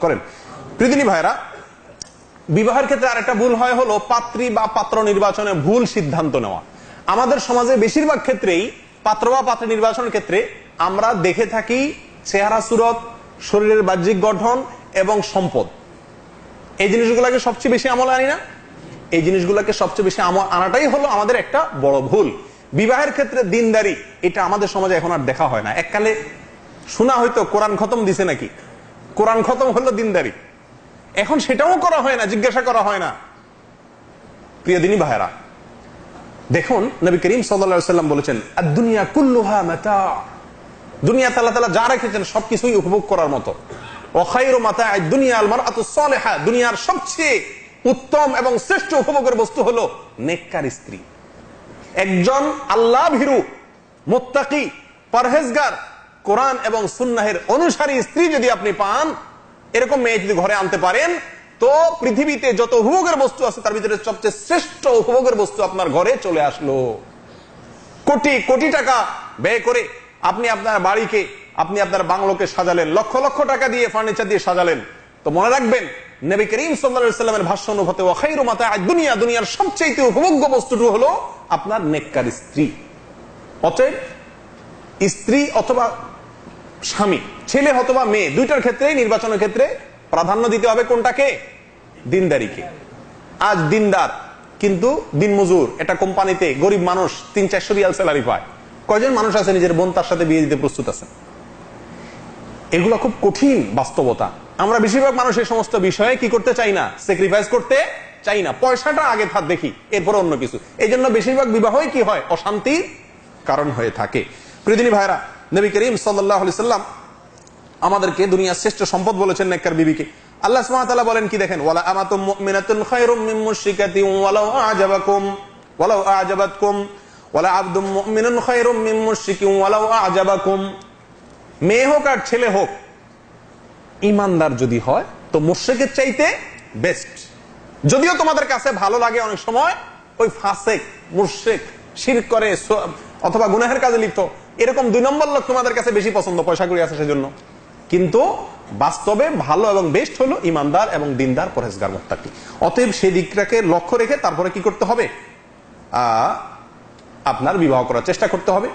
করেন। প্রীতিনী ভাইরা বিবাহের ক্ষেত্রে আরেকটা ভুল হয় হলো পাত্রী বা পাত্র নির্বাচনে ভুল সিদ্ধান্ত নেওয়া। আমাদের সমাজে বেশিরভাগ ক্ষেত্রেই পাত্র বা পাত্র নির্বাচনের ক্ষেত্রে আমরা দেখে থাকি চেহারা, সুরত, শরীরের বাহ্যিক গঠন এবং সম্পদ। এই জিনিসগুলোকে সবচেয়ে বেশি আমল আনি না? এই জিনিসগুলোকে সবচেয়ে বেশি আমল আনাটাই হলো আমাদের একটা বড় ভুল। বিবাহের ক্ষেত্রে দিনদারি, এটা আমাদের সমাজে এখন আর দেখা হয় না। এককালে শোনা হয়তো কোরআন খতম দিছে নাকি? কোরআন খতম হলো দিনদারি। এখন সেটাও করা হয় না, জিজ্ঞাসা করা হয় না। প্রিয় দিনী ভাইরা দেখুন, নবী করিম সাল্লাম বলেছেন দুনিয়া কুল্লুহা মাতা। দুনিয়া তাল্লাহ তালা যা রেখেছেন, সবকিছুই উপভোগ করার মতো। অখাইর মাতা দুনিয়া আলমার সলেহা। দুনিয়ার সবচেয়ে উত্তম এবং শ্রেষ্ঠ উপভোগের বস্তু হলো নেককার স্ত্রী। একজন আল্লাহ ভীরু, মোত্তাকি, পরহেজগার কোরআন এবং সুন্নাহের অনুসারী স্ত্রী যদি আপনি পান, এরকম মেয়ে যদি ঘরে আনতে পারেন, তো পৃথিবীতে যত উপভোগের বস্তু আছে, তার ভিতরে সবচেয়ে শ্রেষ্ঠ উপভোগের বস্তু আপনার ঘরে চলে আসলো। কোটি কোটি টাকা ব্যয় করে আপনি আপনার বাড়িকে, আপনি আপনার বাংলোকে সাজালেন, লক্ষ লক্ষ টাকা দিয়ে ফার্নিচার দিয়ে সাজালেন। তো মনে রাখবেন, নবী করিম সাল্লা সাল্লামের ভাষ্য অনুভূতে ওখাইরু মাতা দুনিয়া দুনিয়ার সবচেয়ে উপভোগ্য বস্তুটি হলো আপনার নেককার স্ত্রী। অতএব, স্ত্রী অথবা স্বামী, ছেলে অথবা মেয়ে, দুইটার ক্ষেত্রে নির্বাচনের ক্ষেত্রে প্রাধান্য দিতে হবে কোনটাকে দিনদারিকে আজ দিনদার, কিন্তু দিনমজুর এটা কোম্পানিতে গরিব মানুষ তিন চারশো রিয়াল স্যালারি পায়। কয়জন মানুষ আছে নিজের বোন, তার সাথে বিয়ে দিতে প্রস্তুত আছেন এগুলো খুব কঠিন বাস্তবতা। আমরা বেশিরভাগ মানুষ এই সমস্ত বিষয়ে কি করতে চাই না? স্যাক্রিফাইস করতে চাই না। পয়সাটা আগে থাক, দেখি, এরপর অন্য কিছু। এই জন্য বেশিরভাগ বিবাহই কি হয়? অশান্তির কারণ হয়ে থাকে। প্রিয়দিনী ভাইরা নবী করিম সাল্লাম আমাদেরকে দুনিয়ার শ্রেষ্ঠ সম্পদ বলেছেন নেককার বিবিকে। আল্লাহ সুবহানাহু বলেন, কি দেখেন? ওয়ালা আমাতুম মেয়ে হোক আর ছেলে হোক, ইমানদার যদি হয়, তো মুশরিকের চাইতে বেস্ট যদিও তোমাদের কাছে ভালো লাগে অনেক সময়, ওই ফাসেক, মুশরিক শিরক করে অথবা গুনাহের কাজে লিপ্ত। এরকম দুই নম্বর লোক তোমাদের কাছে বেশি পছন্দ, পয়সা করে আছে সেজন্য। কিন্তু বাস্তবে ভালো এবং বেস্ট হলো ইমানদার এবং দিনদার পরেজগার মোত্তাকি। অতএব সেই দিকটাকে লক্ষ্য রেখে তারপরে কি করতে হবে? আপনার বিবাহ করার চেষ্টা করতে হবে।